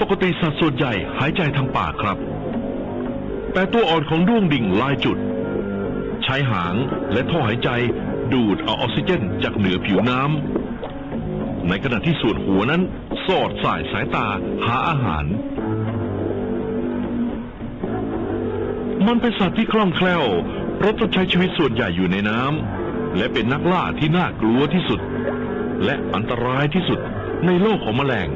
ปกติสัตว์ส่วนใหญ่หายใจทางปากครับ แต่ตัวอ่อนของด้วงดิ่งลายจุด ใช้หางและท่อหายใจดูดเอาออกซิเจนจากเหนือผิวน้ำ ในขณะที่ส่วนหัวนั้น สอดสายสายตาหาอาหาร มันเป็นสัตว์ที่คล่องแคล่วเพราะต้องใช้ชีวิตส่วนใหญ่อยู่ในน้ำ และเป็นนักล่าที่น่ากลัวที่สุด และอันตรายที่สุดในโลกของแมลง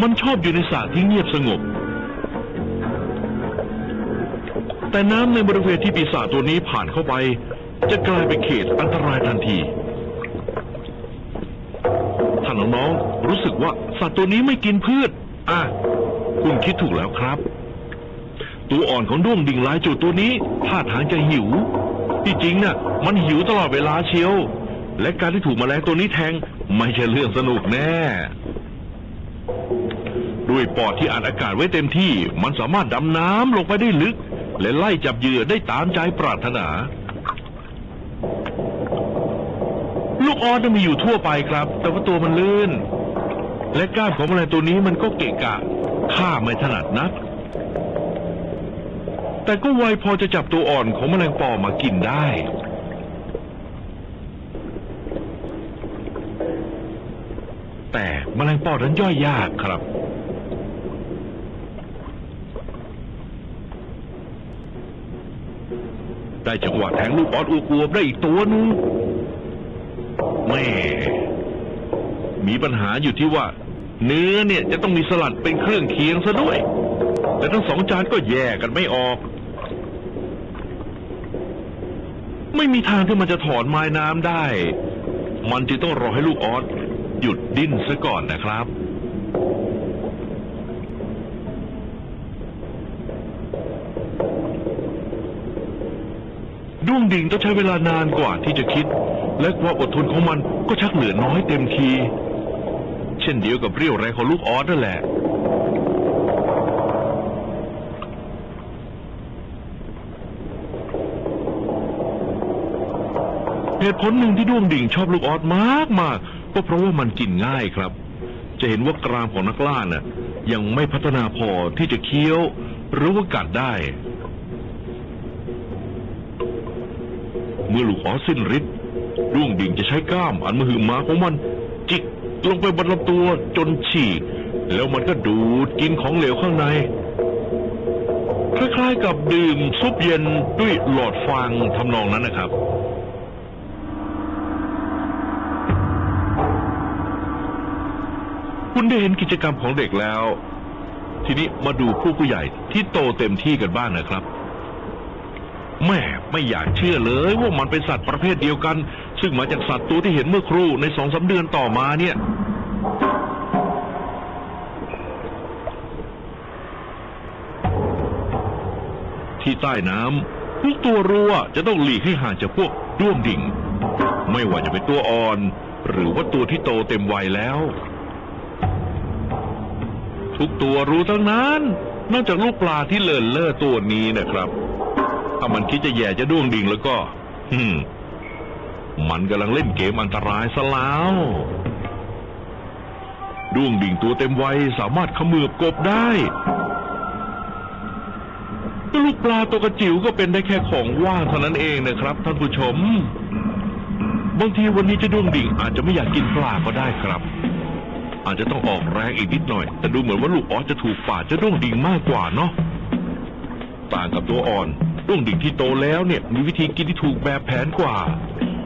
มันชอบอยู่ในสระที่เงียบสงบ แต่น้ำในบริเวณที่ปีศาจตัวนี้ผ่านเข้าไป จะกลายเป็นเขตอันตรายทันทีถ้านน้องๆรู้สึกว่าสัตว์ตัวนี้ไม่กินพืช อะ คุณคิดถูกแล้วครับ ตัวอ่อนของด้วงดิ่งลายจุดตัวนี้ท่าทางจะหิว ที่จริงน่ะ มันหิวตลอดเวลาเชียว และการที่ถูกแมลงตัวนี้แทง ไม่ใช่เรื่องสนุกแน่ ด้วยปอดที่อัดอากาศไว้เต็มที่ มันสามารถดำน้ำลงไปได้ลึก และไล่จับเหยื่อได้ตามใจปรารถนา ลูกออสน่ะมีอยู่ทั่วไปครับ แต่ว่าตัวมันลื่น และกล้ามของแมลงตัวนี้มันก็เกะกะข้าไม่ถนัดนัก แต่ก็ไวพอจะจับตัวอ่อนของแมลงปอมากินได้แต่แมลงปอนั้นย่อยยากครับ ได้จังหวะแทงลูกออสอวบๆได้อีกตัวนึงแม่ มีปัญหาอยู่ที่ว่า เนื้อเนี่ยจะต้องมีสลัดเป็นเครื่องเคียงซะด้วย แต่ทั้งสองจานก็แยกกันไม่ออก ไม่มีทางที่มันจะถอนไม้น้ำได้ มันจึงต้องรอให้ลูกออสหยุดดิ้นซะก่อนนะครับ ด้วงดิ่งต้องใช้เวลานานกว่าที่จะคิด และความอดทนของมันก็ชักเหลือน้อยเต็มที เช่นเดียวกับเรี่ยวแรงของลูกออสนั่นแหละเหตุผลหนึ่งที่ด้วงดิ่งชอบลูกออสมากมากก็เพราะว่ามันกินง่ายครับ จะเห็นว่ากรามของนักล่าน่ะ ยังไม่พัฒนาพอที่จะเคี้ยว หรือว่ากัดได้ เมื่อลูกออสสิ้นฤทธิ์ด้วงดิ่งจะใช้ก้ามอันมหึมาของมัน จิกลงไปบนลำตัวจนฉีก แล้วมันก็ดูดกินของเหลวข้างใน คล้ายๆกับดื่มซุปเย็นด้วยหลอดฟางทำนองนั้นนะครับคุณได้เห็นกิจกรรมของเด็กแล้ว ทีนี้มาดูผู้ผู้ใหญ่ที่โตเต็มที่กันบ้างนะครับ แม่ไม่อยากเชื่อเลยว่ามันเป็นสัตว์ประเภทเดียวกัน ซึ่งมาจากสัตว์ตัวที่เห็นเมื่อครู่ในสองสาเดือนต่อมาเนี่ยที่ใต้น้ำทุกตัวรู้ว่าจะต้องหลีกให้ห่างจากพวกด้วงดิ่ง ไม่ว่าจะเป็นตัวอ่อน หรือว่าตัวที่โตเต็มวัยแล้ว ทุกตัวรู้ทั้งนั้น นอกจากลูกปลาที่เลินเล่อตัวนี้นะครับ ถ้ามันคิดจะแย่จะด้วงดิ่งแล้วก็มันกำลังเล่นเกมอันตรายซะแล้วด้วงดิ่งตัวเต็มวัยสามารถขมือบกบได้ลูกปลาตัวกระจิ๋วก็เป็นได้แค่ของว่างเท่านั้นเองนะครับ ท่านผู้ชม บางทีวันนี้จะด้วงดิ่งอาจจะไม่อยากกินปลาก็ได้ครับ อาจจะต้องออกแรงอีกนิดหน่อย แต่ดูเหมือนว่าลูกออสจะถูกป่าจะด้วงดิ่งมากกว่าเนาะต่างกับตัวอ่อน ด้วงดิ่งที่โตแล้วเนี่ยมีวิธีกินที่ถูกแบบแผนกว่า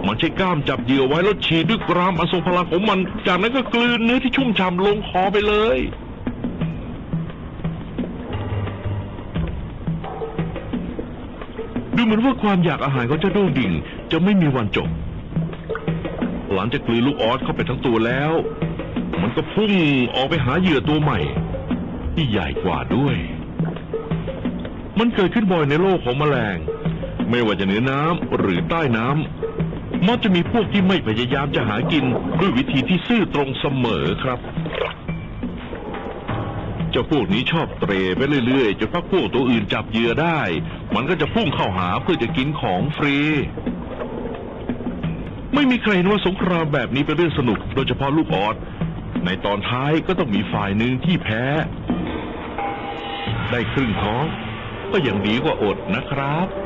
มันใช้กล้ามจับเหยื่อไว้แล้วฉีดด้วยกรามอันทรงพลังของมัน จากนั้นก็กลืนเนื้อที่ชุ่มฉ่ำลงคอไปเลย ดูเหมือนว่าความอยากอาหารของเจ้าด้วงดิ่ง จะไม่มีวันจบ หลังจากกลืนลูกออสเข้าไปทั้งตัวแล้ว มันก็พุ่งออกไปหาเหยื่อตัวใหม่ ที่ใหญ่กว่าด้วย มันเกิดขึ้นบ่อยในโลกของแมลง ไม่ว่าจะเหนือน้ำหรือใต้น้ำมักจะมีพวกที่ไม่พยายามจะหากินด้วยวิธีที่ซื่อตรงเสมอครับจจ้าพวกนี้ชอบเตรไปเรื่อยๆจนพักพวกตัวอื่นจับเหยื่อได้ มันก็จะพุ่งเข้าหาเพื่อจะกินของฟรี ไม่มีใครเห็นว่าสงครามแบบนี้เป็นเรื่องสนุก โดยเฉพาะลูกออดในตอนท้ายก็ต้องมีฝ่ายหนึ่งที่แพ้ ได้ครึ่งท้อง ก็ยังดีกว่าอดนะครับ